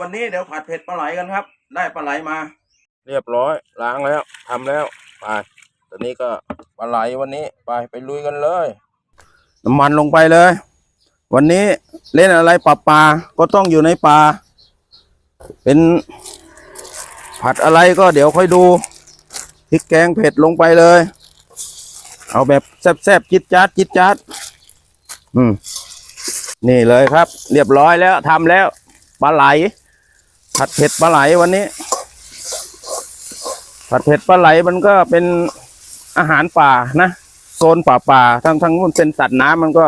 วันนี้เดี๋ยวผัดเผ็ดปลาไหลกันครับ ได้ปลาไหลมา เรียบร้อยล้างแล้วทำแล้วไปตอนนี้ก็ปลาไหลวันนี้ไปไปลุยกันเลยน้ำมันลงไปเลย วันนี้เล่นอะไรปลาปลาก็ต้องอยู่ในปลาเป็นผัดอะไรก็เดี๋ยวค่อยดูพริกแกงเผ็ดลงไปเลย เอาแบบแซ่บๆจิตจัดจิตจัดอืมนี่เลยครับ เรียบร้อยแล้วทำแล้วปลาไหล ผัดเผ็ดปลาไหลวันนี้ ผัดเผ็ดปลาไหลมันก็เป็นอาหารป่านะโซนป่าป่าทั้งทั้งนู้นเป็นสัตว์น้ำมันก็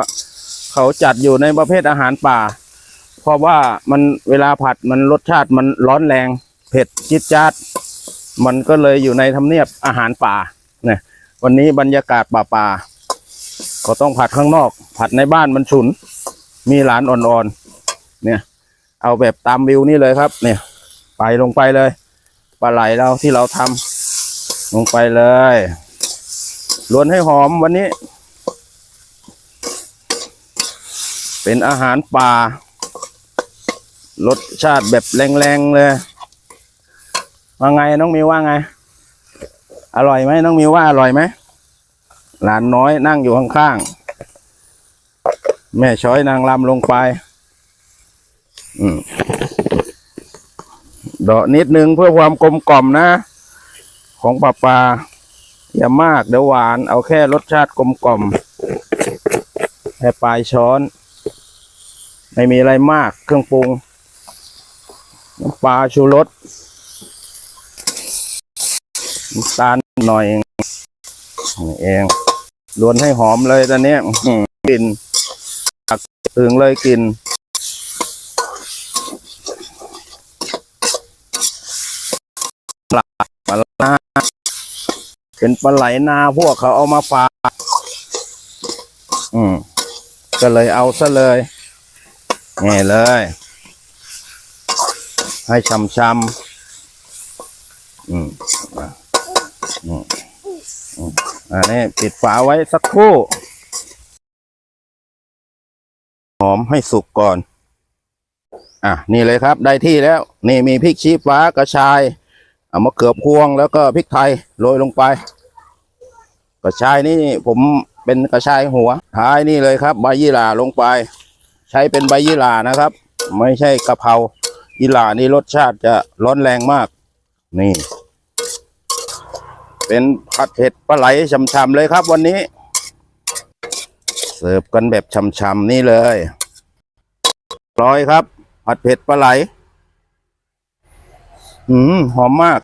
เขาจัดอยู่ในประเภทอาหารป่า เพราะว่ามันเวลาผัดมันรสชาติมันร้อนแรงเผ็ดจิดจัดมันก็เลยอยู่ในทำเนียบอาหารป่าเนี่ยวันนี้บรรยากาศป่าป่าก็ต้องผัดข้างนอก ผัดในบ้านมันฉุน มีหลานอ่อนๆเนี่ย เอาแบบตามวิวนี่เลยครับ เนี่ย ไปลงไปเลยปลาไหลเราที่เราทำลงไปเลยล้วนให้หอมวันนี้ เป็นอาหารป่ารสชาติแบบแรงๆเลยว่าไงน้องมิวว่าไง อร่อยไหมน้องมิวว่าอร่อยไหมหลานน้อยนั่งอยู่ข้างๆแม่ช้อยนางรำลงไป ดาะนิดนึงเพื่อความกลมกล่อมนะ ของปลาปลาอย่ามากเดี๋ยวหวาน เอาแค่รสชาติกลมกล่อมแค่ปลายช้อน ไม่มีอะไรมากเครื่องปรุงน้ำปลาชูรสน้ำตาลหน่อยเองนี่เองล้วนให้หอมเลยตอนนี้กลิ่นตักถึงเลยกลิ่น ปลาปลานา เป็นปลาไหลนาพวกเขาเอามาฝากอืมก็เลยเอาซะเลยนี่เลย ให้ชำชำๆอืมอะอืมอืมอันนี้ปิดฝาไว้สักครู่ หอมให้สุกก่อน อะ นี่เลยครับ ได้ที่แล้ว นี่มีพริกชี้ฟ้ากระชาย มะเขือพวงแล้วก็พริกไทยโรยลงไป กระชายนี่ผมเป็นกระชายหัวท้ายนี่เลยครับใบยี่หร่าลงไป ใช้เป็นใบยี่หร่านะครับ ไม่ใช่กะเพรายี่หร่านี่รสชาติจะร้อนแรงมาก นี่ เป็นผัดเผ็ดปลาไหลช่ำๆเลยครับวันนี้ เสิร์ฟกันแบบช่ำๆนี่เลยร้อยครับผัดเผ็ดปลาไหล อืมหอมมาก